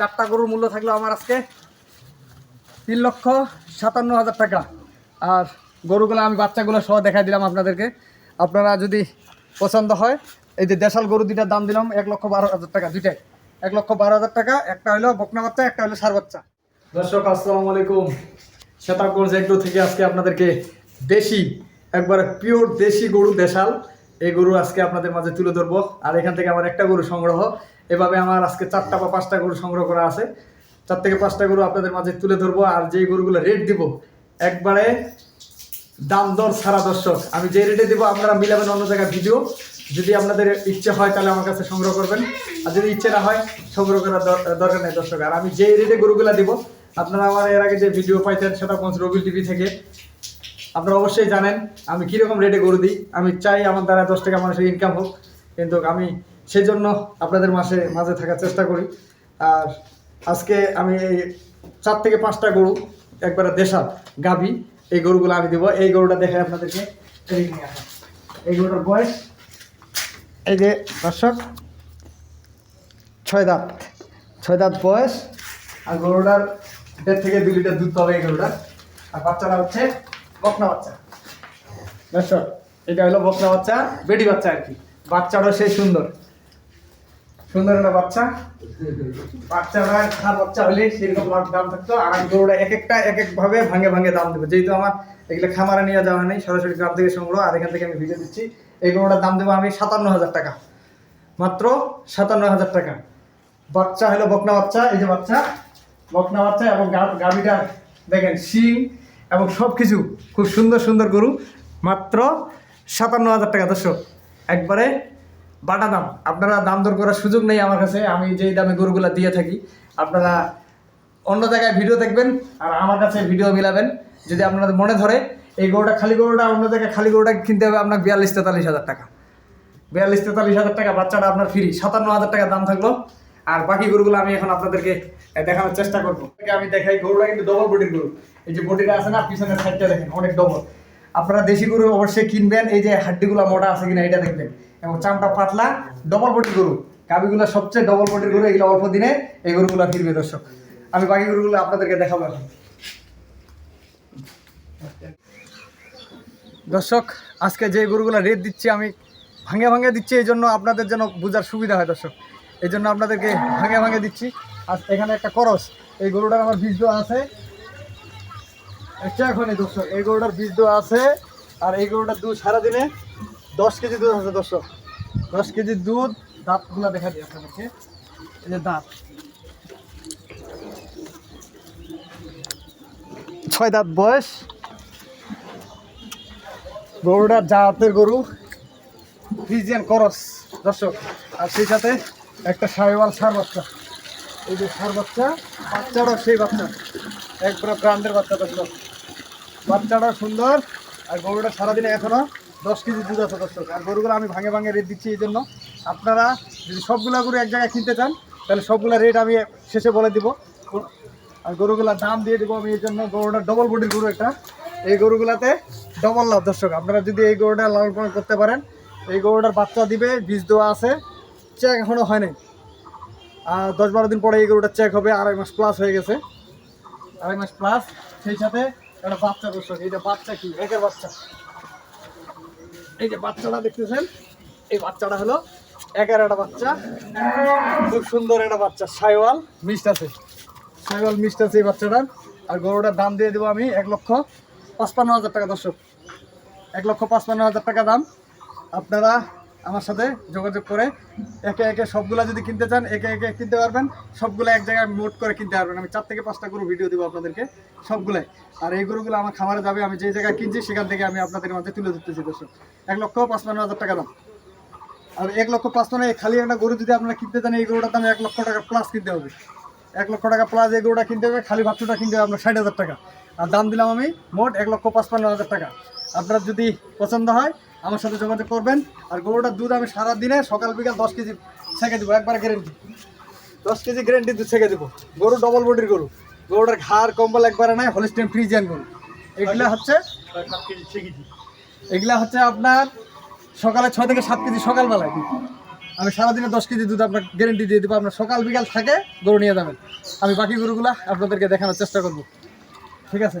চারটা গরুর মূল্য থাকল আমার আজকে তিন লক্ষ সাতান্ন হাজার টাকা। আর গরুগুলো আমি বাচ্চাগুলো সহ দেখাই দিলাম আপনাদেরকে। আপনারা যদি পছন্দ হয়, এই যে দেশাল গরু দুইটার দাম দিলাম এক লক্ষ বারো হাজার টাকা, দুইটাই। এক লক্ষ বারো হাজার টাকা, একটা হলো বকনা বাচ্চা, একটা হলো সার বাচ্চা। দর্শক, আসসালামু আলাইকুম। শ্বেতাগঞ্জ এগ্রো থেকে আজকে আপনাদেরকে দেশি, একবারে পিওর দেশি গরু দেশাল। এই গরু আজকে আপনাদের মাঝে তুলে ধরবো। আর এখান থেকে আমার একটা গরু সংগ্রহ। এভাবে আমার আজকে চারটা বা পাঁচটা গরু সংগ্রহ করা আছে। চার থেকে পাঁচটা গরু আপনাদের মাঝে তুলে ধরবো আর যেই গরুগুলো রেট দিব, একবারে দাম দর ছাড়া দর্শক, আমি যে রেটে দেবো আপনারা মিলাবেন অন্য জায়গায় ভিডিও যদি আপনাদের ইচ্ছে হয় তাহলে আমার কাছে সংগ্রহ করবেন। আর যদি ইচ্ছে না হয়, সংগ্রহ করার দর- দরকার নেই দর্শক। আর আমি যে রেটে গরুগুলা দিব, আপনারা আমার এর আগে যে ভিডিও পাইতেন সেটা পৌঁছ রবিল টিভি থেকে, আপনারা অবশ্যই জানেন, আমি কীরকম রেটে গরু দিই। আমি চাই আমার দ্বারা দশ টাকা মানুষের ইনকাম হোক। কিন্তু আমি সেই জন্য আপনাদের মাসে মাঝে থাকার চেষ্টা করি। আর আজকে আমি এই চার থেকে পাঁচটা গরু, একবারে দেশাল, গাভী, এই গরুগুলো আমি দেবো। এই গরুটা দেখে আপনাদেরকে। এই গরুটার বয়স। এই যে, দর্শক, ছয় দাঁত। ছয় দাঁত বয়স। আর গরুটার দেড় থেকে দু লিটার দুধ পাবে এই গরুটার আর বাচ্চাটা হচ্ছে বকনা বাচ্চা। দর্শক, এটা হলো বকনা বাচ্চা বেডি বাচ্চা আর কি। বাচ্চাটা সেই সুন্দর। সুন্দর একটা বাচ্চা। বাচ্চাটা খারাপ বাচ্চা হলে সেরকম দাম থাকতো। আর আমি গরুটা এক একটা, এক এক ভাবে ভাঙে ভাঙে দাম দেবো। যেহেতু আমার এগুলো খামারে নিয়ে যাওয়া নেই, সরাসরি গ্রাম থেকে সংগ্রহ, আর এখান থেকে আমি ভিডিও দিচ্ছি। এই গরুটার দাম দেবো আমি সাতান্ন হাজার টাকা। মাত্র সাতান্ন হাজার টাকা। বাচ্চা হলো বকনা বাচ্চা, এই যে বাচ্চা। বকনা বাচ্চা এবং গাভীটা দেখেন, শিং এবং সব কিছু খুব সুন্দর সুন্দর গরু। মাত্র সাতান্ন হাজার টাকা, দর্শক। একবারে বাটা দাম। আপনারা দাম দর করার সুযোগ নেই আমার কাছে। আমি যেই দামে গরুগুলা দিয়ে থাকি, আপনারা অন্য জায়গায় ভিডিও দেখবেন আর আমার কাছে ভিডিও মিলাবেন। যদি আপনাদের মনে ধরে, এই গরুটা খালি গরুটা, অন্য জায়গায় খালি গরুটা কিনতে হবে আপনার বিয়াল্লিশ তেতাল্লিশ হাজার টাকা। বিয়াল্লিশ তেতাল্লিশ হাজার টাকা, বাচ্চাটা আপনার ফ্রি সাতান্ন হাজার টাকা দাম থাকল। আর বাকি গরুগুলো আমি এখন আপনাদেরকে দেখানোর চেষ্টা করব। আমি দেখাই গরুটা কিন্তু ডবল বডির গরু। এই যে বডিটা আছে না, পিছনের সাইডটা দেখেন, অনেক ডবল আপনারা দেশি গরু অবশ্যই কিনবেন, এই যে হাড্ডিগুলো মোটা আছে কিনা এটা দেখবেন। এবং চামটা পাতলা ডবল বডির গরু। গাবিগুলো সবচেয়ে ডবল বডির গরু, এগুলো অল্প দিনে এই গরুগুলো ফিরবে, দর্শক। আমি বাকি গরুগুলো আপনাদেরকে দেখাবো এখন। দর্শক, আজকে যে গরুগুলো রেট দিচ্ছি, আমি ভাঙে ভাঙে দিচ্ছি, এই জন্য আপনাদের যেন বোঝার সুবিধা হয়, দর্শক। এই জন্য আপনাদেরকে ভাঙে ভাঙে দিচ্ছি। আর এখানে একটা করস, এই গরুটার আমার বীজ আছে। একটা এখনই দর্শক, এই গরুটার বীজ দেওয়া আছে, আর এই গরুটার দুধ সারাদিনে দশ কেজি দুধ আছে দর্শক। দশ কেজি দুধ দাঁতগুলো দেখা দিই আপনাদেরকে। এই যে দাঁত। ছয় দাঁত বয়স। গরুটার জাতের গরু ফ্রিজিয়ান করস, দর্শক। আর সেই সাথে একটা সাহেওয়াল সার বাচ্চা। এই যে সার বাচ্চা বাচ্চাটাও সেই বাচ্চা। একবার ব্র্যান্ডের বাচ্চা, দর্শক। বাচ্চাটা সুন্দর আর গরুটা সারাদিনে এখনও দশ কেজি দুধ আছে দর্শক। আর গরুগুলো আমি ভাঙে ভাঙে রেট দিচ্ছি এই জন্য আপনারা যদি সবগুলা গরু এক জায়গায় কিনতে চান, তাহলে সবগুলা রেট আমি শেষে বলে দিব। আর গরুগুলার দাম দিয়ে দেবো আমি এই জন্য গরুটা ডবল বডির গরু একটা। এই গরুগুলাতে ডবল লাভ দর্শক। আপনারা যদি এই গরুটা লালন পালন করতে পারেন, এই গরুটার বাচ্চা দিবে, বীজ দেওয়া আছে চেক এখনও হয় নাই। আর দশ বারো দিন পরে এই গরুটা চেক হবে, আড়াই মাস প্লাস হয়ে গেছে। আড়াই মাস প্লাস সেই সাথে একটা বাচ্চা দর্শক এইটা বাচ্চা কি? একের বাচ্চা। এই যে বাচ্চাটা দেখতেছেন? এই বাচ্চাটা হলো একের একটা বাচ্চা, খুব সুন্দর একটা বাচ্চা, সাইওয়াল মিষ্ট আছে। সাইওয়াল মিষ্ট আছে এই বাচ্চাটার আর গরুটার দাম দিয়ে দেবো আমি এক লক্ষ পাঁচপান্ন হাজার টাকা দর্শক। এক লক্ষ পাঁচপান্ন হাজার টাকা দাম। আপনারা আমার সাথে যোগাযোগ করে একে একে সবগুলা যদি কিনতে চান, একে একে কিনতে পারবেন। সবগুলো এক জায়গায় মোট করে কিনতে পারবেন। আমি চার থেকে পাঁচটা গরু ভিডিও দেবো আপনাদেরকে, সবগুলাই। আর এই গরুগুলো আমার খামারে যাবে, আমি যে জায়গায় কিনছি সেখান থেকে আমি আপনাদের মাঝে তুলে ধরতেছি, দর্শক। এক লক্ষ পাঁচপান্ন হাজার টাকা দাম। আর এক লক্ষ পাঁচপান্ন খালি একটা গরু যদি আপনারা কিনতে চান, এই গরুটার দাম এক লক্ষ টাকা প্লাস কিনতে হবে। এক লক্ষ টাকা প্লাস এই গরুটা কিনতে হবে, খালি বাচ্চাটা কিনতে হবে আপনার ষাট হাজার টাকা। আর দাম দিলাম আমি মোট এক লক্ষ পাঁচপান্ন হাজার টাকা। আপনার যদি পছন্দ হয় আমার সাথে যোগাযোগ করবেন। আর গরুটার দুধ আমি সারা দিনে সকাল, বিকাল দশ কেজি ছেঁকে দেবো, একবার গ্যারেন্টি দশ কেজি গ্যারেন্টি দুধ ছেঁকে দেবো। গরু ডবল বডির গরু। গরুটার ঘাড়, কম্বল একবারে নাই হলিস্টেন ফ্রিজিয়ান গরু। এগুলা হচ্ছে এগুলা হচ্ছে আপনার সকালে ছয় থেকে সাত কেজি সকালবেলায় আমি সারাদিনে দশ কেজি দুধ আপনার গ্যারেন্টি দিয়ে দেবো। আপনার সকাল, বিকাল থাকে, গরু নিয়ে যাবেন। আমি বাকি গরুগুলা আপনাদেরকে দেখানোর চেষ্টা করব। ঠিক আছে?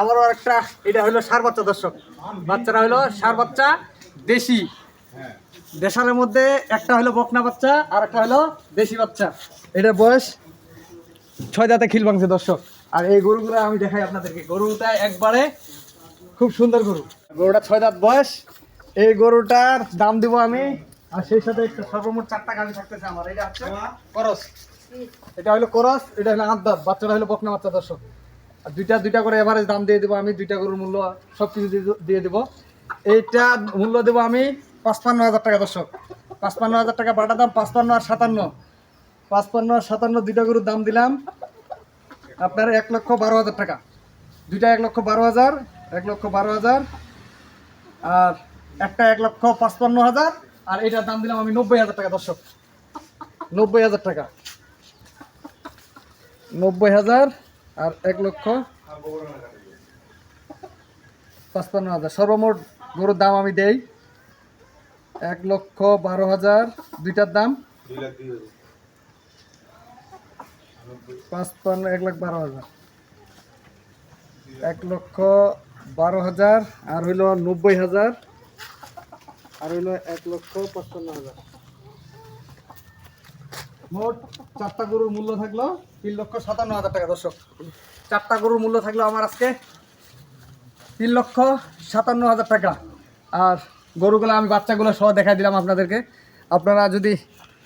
আবারও একটা এটা হলো সার বাচ্চা, দর্শক। বাচ্চারা হলো সার বাচ্চা দেশি। দেশালের মধ্যে একটা হলো বকনা বাচ্চা আর একটা হলো দেশি বাচ্চা। এটা বয়স ছয় দাঁতে খিল ভাঙছে, দর্শক। আর এই গরুগুলো আমি দেখাই আপনাদেরকে। গরুটা একবারে খুব সুন্দর গরু। গরুটা ছয় দাঁত বয়স। এই গরুটার দাম দিব আমি, আর সেই সাথে একটা সর্বমোট চারটা গাড়ি থাকতেছে আমার। এটা হচ্ছে করস। এটা হলো করস, এটা হলো আট দাঁত। বাচ্চাটা হলো বকনা বাচ্চা, দর্শক। দুইটা দুইটা করে এভারেজ দাম দিয়ে দেবো আমি, দুইটা গরুর মূল্য সব কিছু দিয়ে দেবো। এইটা মূল্য দেবো আমি পাঁচপান্ন হাজার টাকা, দর্শক। পাঁচপান্ন হাজার টাকা বাটা দাম পাঁচপান্ন আর সাতান্ন। পাঁচপান্ন আর সাতান্ন দুইটা গরুর দাম দিলাম আপনার এক লক্ষ বারো হাজার টাকা। দুইটা এক লক্ষ বারো হাজার, এক লক্ষ বারো হাজার, আর একটা এক লক্ষ পাঁচপান্ন হাজার, আর এটার দাম দিলাম আমি নব্বই হাজার টাকা, দর্শক। নব্বই হাজার টাকা। নব্বই হাজার আর এক লক্ষ পাঁচপান্ন হাজার। সর্বমোট গরুর দাম আমি দেই এক লক্ষ বারো হাজার, দুইটার দাম পাঁচপান্ন, এক লাখ বারো হাজার। এক লক্ষ বারো হাজার আর হইল নব্বই হাজার আর হইল এক লক্ষ পঁচপান্ন হাজার। মোট চারটা গরুর মূল্য থাকল তিন লক্ষ সাতান্ন হাজার টাকা, দর্শক। চারটা গরুর মূল্য থাকল আমার আজকে তিন লক্ষ সাতান্ন হাজার টাকা। আর গরুগুলো আমি বাচ্চাগুলো সহ দেখাই দিলাম আপনাদেরকে। আপনারা যদি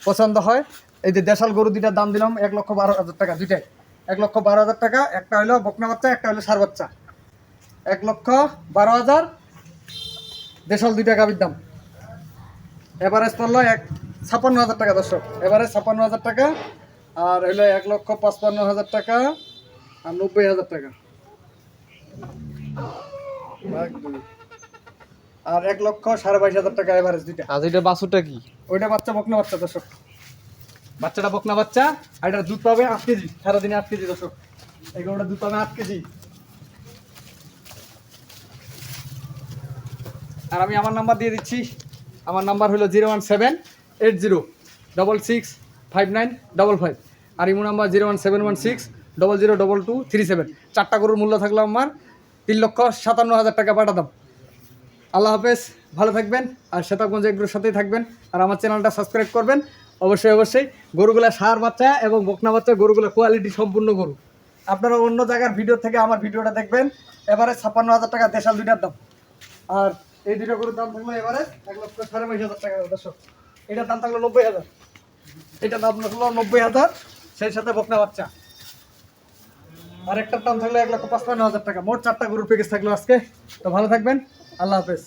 পছন্দ হয়, এই যে দেশাল গরু দুইটার দাম দিলাম এক লক্ষ বারো হাজার টাকা, দুইটাই। এক লক্ষ বারো হাজার টাকা, একটা হলো বকনা বাচ্চা, একটা হলো সার বাচ্চা। এক লক্ষ বারো হাজার দেশাল দুইটা গাভীর দাম। এভারেজ পড়ল এক ছাপ্পান্ন হাজার টাকা দর্শক। এবারে ছাপ্পান্ন হাজার টাকা আর হইল এক লক্ষ পাঁচপান্ন হাজার টাকা আর নব্বই হাজার টাকা। আর এক লক্ষ সাড়ে বাইশ হাজার টাকা এভারেজ দুইটা। আজ এটা বাছুরটা কি? ওইটা বাচ্চা বকনা বাচ্চা দর্শক। বাচ্চাটা বকনা বাচ্চা আর এটা দুধ পাবে আট কেজি সারাদিনে আট কেজি দর্শক। এই গরুটার দুধ পাবে আট কেজি। আর আমি আমার নাম্বার দিয়ে দিচ্ছি। আমার নাম্বার হলো zero one seven eight zero double six five nine double five আর imo number zero one seven one six double zero double two three seven চারটা গরুর মূল্য থাকল আমার তিন লক্ষ সাতান্ন হাজার টাকা পাঠাতাম আল্লাহ হাফেজ, ভালো থাকবেন আর শ্বেতাবগঞ্জ এগুলোর সাথেই থাকবেন আর আমার চ্যানেলটা সাবস্ক্রাইব করবেন। অবশ্যই অবশ্যই গরুগুলা সার বাচ্চা এবং বকনা বাচ্চা, গরুগুলো কোয়ালিটি সম্পূর্ণ গরু। আপনারা অন্য জায়গার ভিডিও থেকে আমার ভিডিওটা দেখবেন। এবারে ছাপ্পান্ন হাজার টাকা দেশাল দুইটার দাম। আর এই দুটো গরুর দাম থাকল এবারে এক লক্ষ সাড়ে বাইশ হাজার টাকা, দর্শক। এটার দাম থাকল নব্বই হাজার। এটার দাম থাকল নব্বই হাজার, সেই সাথে বকনা বাচ্চা। আর একটার দাম থাকল এক লক্ষ পাঁচপান্ন হাজার টাকা। মোট চারটা গরুর প্যাকেজ থাকল আজকে। তো ভালো থাকবেন। আল্লাহ হাফেজ।